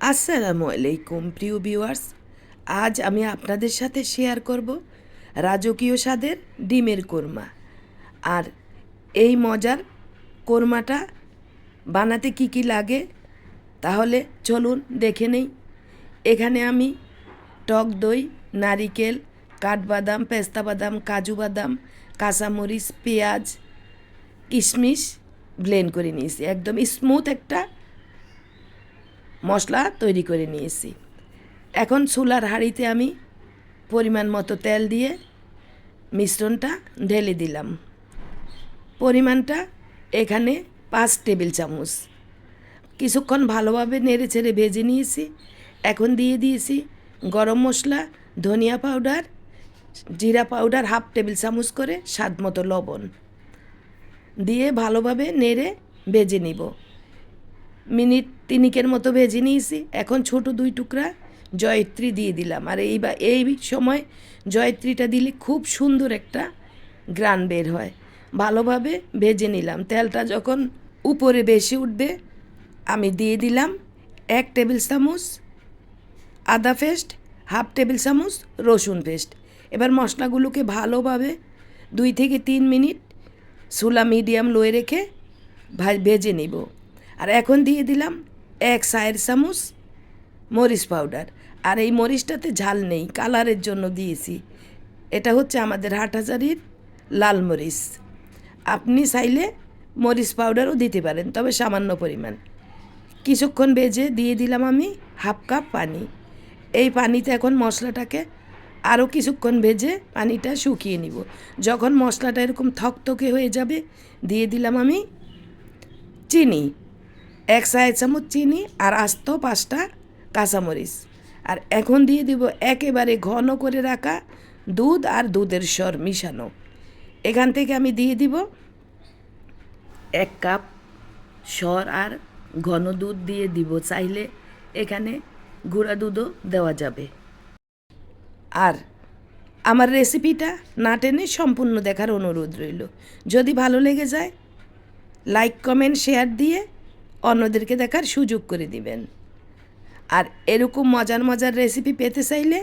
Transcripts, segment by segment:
আসসালামু আলাইকুম, প্রিয় ভিউয়ার্স। আজ আমি আপনাদের সাথে শেয়ার করব রাজকীয় স্বাদের ডিমের কোরমা। আর এই মজার কোরমাটা বানাতে কি কি লাগে, তাহলে চলুন দেখে নেই। এখানে আমি টক দই, নারিকেল, কাঠবাদাম, পেস্তা বাদাম, কাজু বাদাম, কাঁচামরিচ, পেঁয়াজ, কিশমিশ ব্লেন্ড করে নিয়েছি। একদম স্মুথ একটা মশলা তৈরি করে নিয়েছি। এখন চুলার হাঁড়িতে আমি পরিমাণ মতো তেল দিয়ে মিশ্রণটা ঢেলে দিলাম। পরিমাণটা এখানে পাঁচ টেবিল চামচ। কিছুক্ষণ ভালোভাবে নেড়ে ছেড়ে ভেজে নিয়েছি। এখন দিয়ে দিয়েছি গরম মশলা, ধনিয়া পাউডার, জিরা পাউডার হাফ টেবিল চামচ করে স্বাদ মতো লবণ। দিয়ে ভালোভাবে নেড়ে ভেজে নিব। মিনিট তিনিকের মতো ভেজে নিয়েছি। এখন ছোট দুই টুকরা জয়ত্রী দিয়ে দিলাম। আর এই বা এই সময় জয়ত্রীটা দিলে খুব সুন্দর একটা গ্রান বের হয়। ভালোভাবে ভেজে নিলাম। তেলটা যখন উপরে বেশি উঠবে, আমি দিয়ে দিলাম এক টেবিল চামচ আদা পেস্ট, হাফ টেবিল চামচ রসুন পেস্ট। এবার মশলাগুলোকে ভালোভাবে দুই থেকে তিন মিনিট সুলা মিডিয়াম লোয়ে রেখে ভেজে নিব। আর এখন দিয়ে দিলাম এক চায়ের চামচ মরিচ পাউডার। আর এই মরিচটাতে ঝাল নেই, কালারের জন্য দিয়েছি। এটা হচ্ছে আমাদের হাটহাজারির লাল মরিচ। আপনি চাইলে মরিচ পাউডারও দিতে পারেন, তবে সামান্য পরিমাণ। কিছুক্ষণ বেজে দিয়ে দিলাম আমি হাফ কাপ পানি। এই পানিতে এখন মশলাটাকে আরও কিছুক্ষণ ভেজে পানিটা শুকিয়ে নিব। যখন মশলাটা এরকম থকথকে হয়ে যাবে, দিয়ে দিলাম আমি চিনি। এক চায়ের চামচ চিনি আর আস্ত পাঁচটা কাঁচামরিচ। আর এখন দিয়ে দিব একেবারে ঘন করে রাখা দুধ আর দুধের স্বর মিশানো। এখান থেকে আমি দিয়ে দিব এক কাপ স্বর আর ঘন দুধ দিয়ে দিব, চাইলে এখানে গুঁড়া দুধও দেওয়া যাবে। আর আমার রেসিপিটা না টেনে সম্পূর্ণ দেখার অনুরোধ রইল। যদি ভালো লেগে যায়, লাইক, কমেন্ট, শেয়ার দিয়ে অন্যদেরকে দেখার সুযোগ করে দিবেন। আর এরকম মজার মজার রেসিপি পেতে চাইলে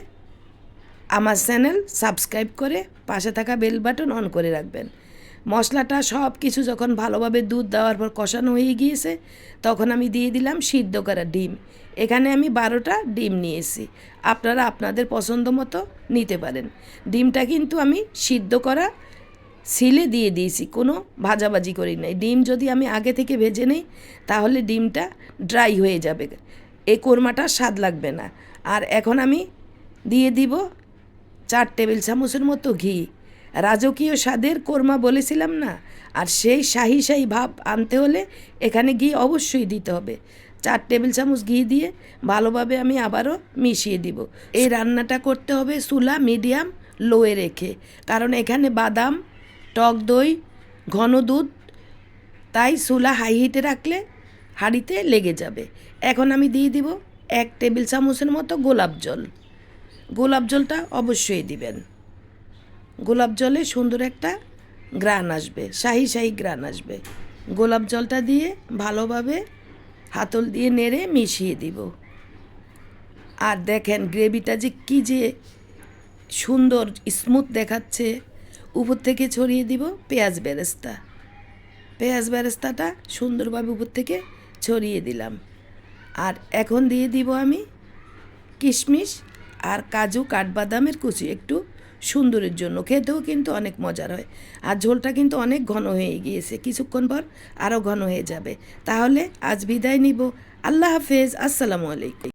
আমার চ্যানেল সাবস্ক্রাইব করে পাশে থাকা বেল বাটন অন করে রাখবেন। মশলাটা সব কিছু যখন ভালোভাবে দুধ দেওয়ার পর কষানো হয়ে গিয়েছে, তখন আমি দিয়ে দিলাম সিদ্ধ করা ডিম। এখানে আমি বারোটা ডিম নিয়েছি। আপনারা আপনাদের পছন্দ মতো নিতে পারেন। ডিমটা কিন্তু আমি সিদ্ধ করা সিলে দিয়ে দিয়েছি, কোনো ভাজাভাজি করি নাই। ডিম যদি আমি আগে থেকে ভেজে নিই, তাহলে ডিমটা ড্রাই হয়ে যাবে। এই কোরমাটা স্বাদ লাগবে না। আর এখন আমি দিয়ে দিব চার টেবিল চামচের মতো ঘি। রাজকীয় স্বাদের কোরমা বলেছিলাম না? আর সেই শাহি শাহি ভাব আনতে হলে এখানে ঘি অবশ্যই দিতে হবে। চার টেবিল চামচ ঘি দিয়ে ভালোভাবে আমি আবারও মিশিয়ে দিব। এই রান্নাটা করতে হবে চুলা মিডিয়াম, লোয়ে রেখে। কারণ এখানে বাদাম টক দই, ঘন দুধ, তাই চুলা হাই হিটে রাখলে হাঁড়িতে লেগে যাবে। এখন আমি দিয়ে দিব এক টেবিল চামচের মতো গোলাপ জল। গোলাপ জলটা অবশ্যই দিবেন। গোলাপ জলে সুন্দর একটা গ্রান আসবে, শাহি শাহি গ্রান আসবে। গোলাপ জলটা দিয়ে ভালোভাবে হাতল দিয়ে নেড়ে মিশিয়ে দিব। আর দেখেন গ্রেভিটা যে কী যে সুন্দর, স্মুথ দেখাচ্ছে। উপর থেকে ছড়িয়ে দিব পেঁয়াজ বেরেস্তা। পেঁয়াজ বেরেস্তাটা সুন্দরভাবে উপর থেকে ছড়িয়ে দিলাম। আর এখন দিয়ে দিব আমি কিশমিশ আর কাজু কাঠবাদামের কুচি। একটু সুন্দরের জন্য। খেতেও কিন্তু অনেক মজার হয়। আর ঝোলটা কিন্তু অনেক ঘন হয়ে গিয়েছে। কিছুক্ষণ পর আরও ঘন হয়ে যাবে। তাহলে আজ বিদায় নিব। আল্লাহ হাফেজ। আসসালামু আলাইকুম।